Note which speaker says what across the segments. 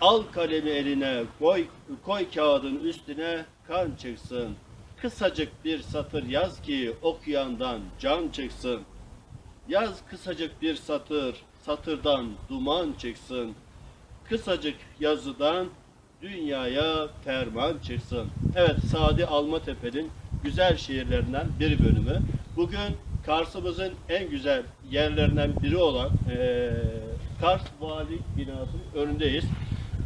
Speaker 1: Al kalemi eline, koy, koy kağıdın üstüne kan çıksın. Kısacık bir satır yaz ki okuyandan can çıksın. Yaz kısacık bir satır, satırdan duman çıksın. Kısacık yazıdan dünyaya ferman çıksın. Evet, Sadi Almatepe'nin güzel şiirlerinden bir bölümü. Bugün Kars'ımızın en güzel yerlerinden biri olan eee Kars Valilik Binası'nın önündeyiz.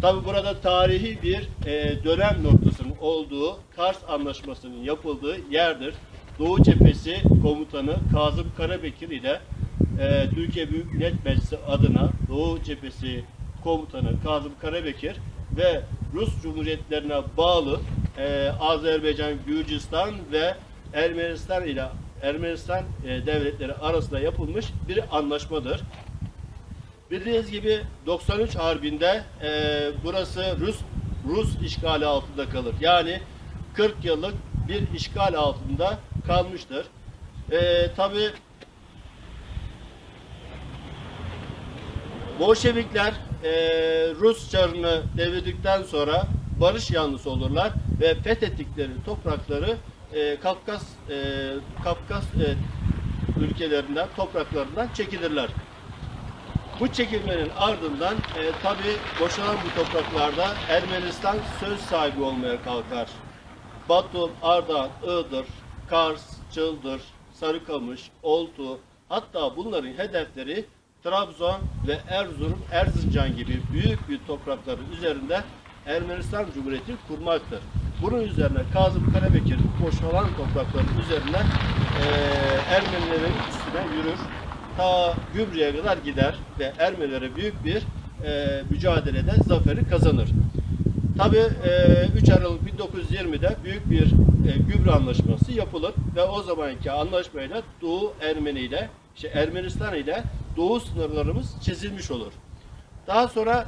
Speaker 1: Tabi burada tarihi bir eee, dönem noktasının olduğu Kars Anlaşması'nın yapıldığı yerdir. Doğu Cephesi Komutanı Kazım Karabekir ile eee, Türkiye Büyük Millet Meclisi adına Doğu Cephesi Komutanı Kazım Karabekir ve Rus Cumhuriyetlerine bağlı eee, Azerbaycan, Gürcistan ve Ermenistan ile Ermenistan eee, devletleri arasında yapılmış bir anlaşmadır. Bildiğiniz gibi 93 Harbi'nde eee, burası Rus Rus işgali altında kalır. Yani 40 yıllık bir işgal altında kalmıştır. Eee Tabi Bolşevikler eee, Rus çarını devirdikten sonra barış yanlısı olurlar ve fethettikleri toprakları eee, Kafkas eee, Kafkas eee, ülkelerinden, topraklarından çekilirler. Bu çekilmenin ardından e, tabi boşalan bu topraklarda Ermenistan söz sahibi olmaya kalkar. Batum, Ardahan, Iğdır, Kars, Çıldır, Sarıkamış, Oltu hatta bunların hedefleri Trabzon ve Erzurum, Erzincan gibi büyük bir toprakların üzerinde Ermenistan Cumhuriyeti kurmaktır. Bunun üzerine Kazım Karabekir boşalan toprakların üzerine e, Ermenilerin üstüne yürür ta Gümrü'ye kadar gider ve Ermelilere büyük bir e, mücadelede zaferi kazanır. Tabi 3 Aralık 1920'de büyük bir e, Gümrü Anlaşması yapılır ve o zamanki anlaşmayla Doğu Ermeni ile işte Ermenistan ile Doğu sınırlarımız çizilmiş olur. Daha sonra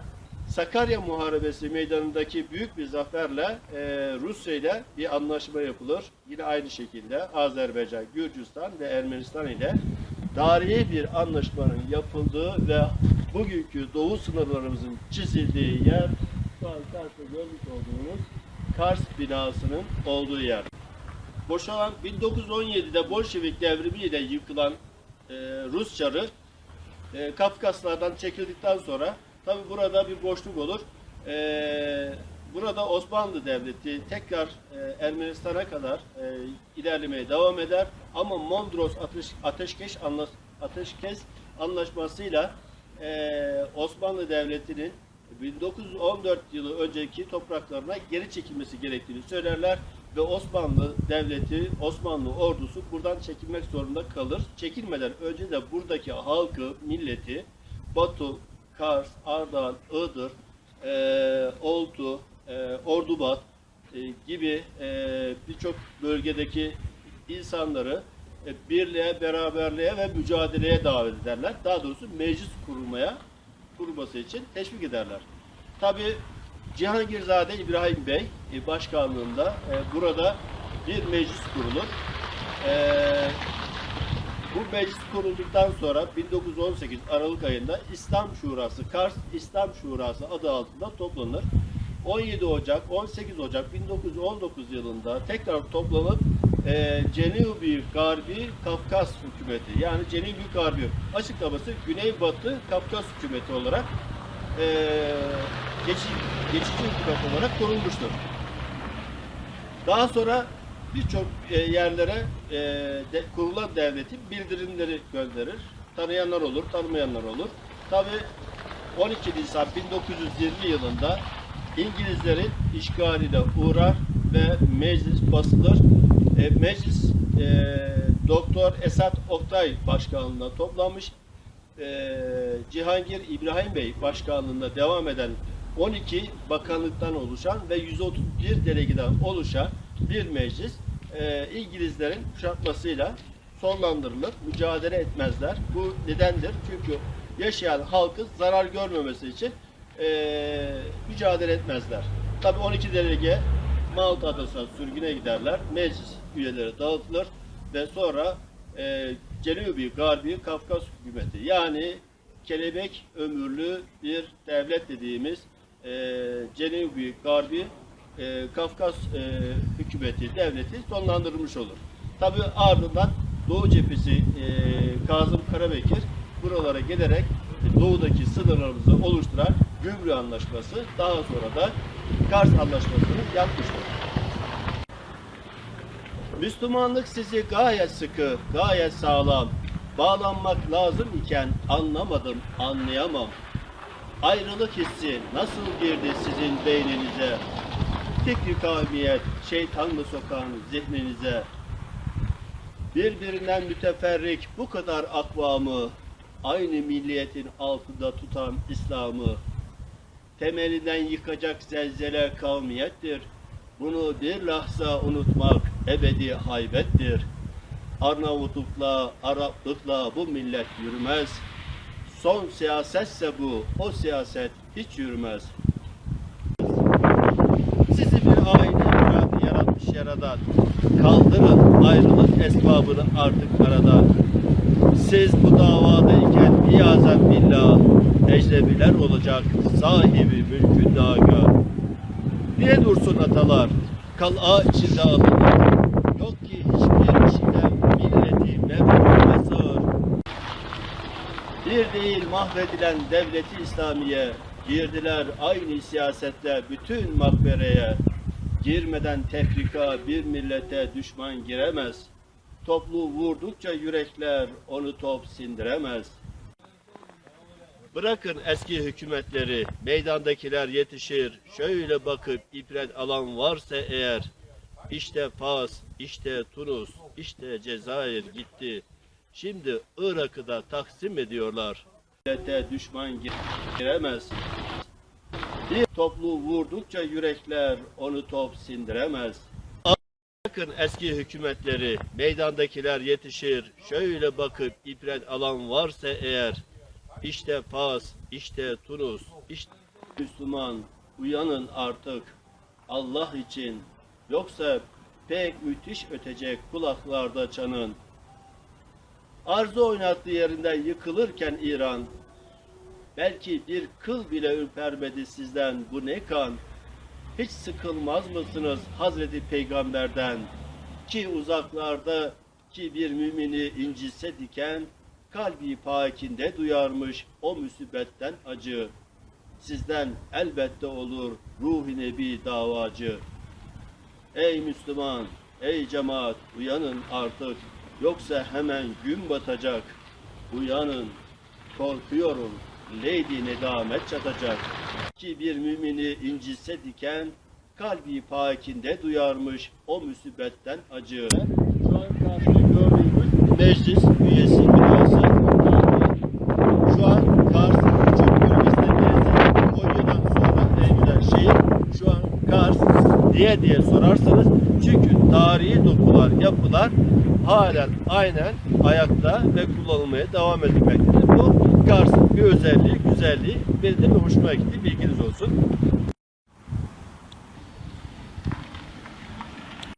Speaker 1: Sakarya Muharebesi meydanındaki büyük bir zaferle e, Rusya ile bir anlaşma yapılır. Yine aynı şekilde Azerbaycan, Gürcistan ve Ermenistan ile tarihi bir anlaşmanın yapıldığı ve bugünkü doğu sınırlarımızın çizildiği yer şu an karşıda görmüş olduğunuz Kars binasının olduğu yer. Boşalan 1917'de Bolşevik devrimiyle yıkılan e, Rus çarı e, Kafkaslardan çekildikten sonra tabi burada bir boşluk olur. E, burada Osmanlı Devleti tekrar e, Ermenistan'a kadar e, ilerlemeye devam eder ama Mondros ateş, ateşkes, anlaş, ateşkes anlaşmasıyla e, Osmanlı Devleti'nin 1914 yılı önceki topraklarına geri çekilmesi gerektiğini söylerler ve Osmanlı Devleti, Osmanlı ordusu buradan çekilmek zorunda kalır. Çekilmeden önce de buradaki halkı, milleti Batu, Kars, Ardahan, Iğdır, e, Oltu, e, Ordubat e, gibi e, birçok bölgedeki insanları e, birliğe, beraberliğe ve mücadeleye davet ederler. Daha doğrusu meclis kurulmaya kurulması için teşvik ederler. Tabi Cihangirzade İbrahim Bey e, başkanlığında e, burada bir meclis kurulur. E, bu meclis kurulduktan sonra 1918 Aralık ayında İslam Şurası, Kars İslam Şurası adı altında toplanır. 17 Ocak, 18 Ocak 1919 yılında tekrar toplanıp e, Cenubi Garbi Kafkas Hükümeti yani Cenubi Garbi açıklaması Güneybatı Kafkas Hükümeti olarak e, geçici, geçici hükümet olarak kurulmuştur. Daha sonra birçok e, yerlere e, de, kurulan devletin bildirimleri gönderir. Tanıyanlar olur, tanımayanlar olur. Tabi 12 Nisan 1920 yılında İngilizlerin işgaline uğrar ve meclis basılır. E, meclis e, Doktor Esat Oktay başkanlığında toplanmış. E, Cihangir İbrahim Bey başkanlığında devam eden 12 bakanlıktan oluşan ve 131 delegeden oluşan bir meclis e, İngilizlerin kuşatmasıyla sonlandırılır. Mücadele etmezler. Bu nedendir. Çünkü yaşayan halkın zarar görmemesi için e, mücadele etmezler. Tabi 12 delege Malta Adası'na sürgüne giderler. Meclis üyeleri dağıtılır ve sonra e, Cenubi Garbi Kafkas hükümeti yani kelebek ömürlü bir devlet dediğimiz e, Cenubi Garbi e, Kafkas e, hükümeti, devleti sonlandırılmış olur. Tabi ardından Doğu cephesi e, Kazım Karabekir buralara gelerek e, doğudaki sınırlarımızı oluşturan Gümrük Anlaşması daha sonra da Kars Anlaşması'nı yapmıştır. Müslümanlık sizi gayet sıkı, gayet sağlam. Bağlanmak lazım iken anlamadım, anlayamam. Ayrılık hissi nasıl girdi sizin beyninize? Fikri kavmiyet, şeytan mı sokan zihninize? Birbirinden müteferrik bu kadar akvamı, aynı milliyetin altında tutan İslam'ı, temelinden yıkacak zelzele kavmiyettir. Bunu bir lahza unutmak ebedi haybettir. Arnavutlukla, Araplıkla bu millet yürümez. Son siyasetse bu, o siyaset hiç yürümez. Sizi bir aile yaratmış yaradan. Kaldırın ayrılık esbabını artık aradan. Siz bu davadayken iyazen billah ecnebiler olacak sahibi mülkün daga. Niye dursun atalar? Kal'a içinde alınır. Yok ki hiçbir işinden milleti memnun sığır. Bir değil mahvedilen devleti İslamiye girdiler aynı siyasetle bütün makbereye. Girmeden tefrika bir millete düşman giremez. Toplu vurdukça yürekler onu top sindiremez. Bırakın eski hükümetleri, meydandakiler yetişir. Şöyle bakıp ibret alan varsa eğer, işte Fas, işte Tunus, işte Cezayir gitti. Şimdi Irak'ı da taksim ediyorlar. Millete düşman giremez. Bir toplu vurdukça yürekler onu top sindiremez. Bakın eski hükümetleri, meydandakiler yetişir. Şöyle bakıp ibret alan varsa eğer, işte Fas, işte Tunus, işte Müslüman uyanın artık Allah için. Yoksa pek müthiş ötecek kulaklarda çanın. Arzu oynattığı yerinden yıkılırken İran, belki bir kıl bile ürpermedi sizden bu ne kan. Hiç sıkılmaz mısınız Hazreti Peygamber'den? Ki uzaklarda ki bir mümini incitse diken, kalbi pakinde duyarmış o musibetten acı. Sizden elbette olur ruh-i nebi davacı. Ey Müslüman, ey cemaat uyanın artık. Yoksa hemen gün batacak. Uyanın, korkuyorum. Lady nedamet çatacak. Ki bir mümini incitse diken, kalbi pakinde duyarmış o musibetten acı. Şu an karşıda gördüğümüz meclis üyesi binası. Şu an Kars küçük bölgesinde gezdik. Konya'dan sonra en güzel şehir şu an Kars diye diye sorarsanız çünkü tarihi dokular, yapılar halen aynen ayakta ve kullanılmaya devam edilmektedir. Bu Kars'ın bir özelliği, güzelliği. Benim de hoşuma gitti. Bilginiz olsun.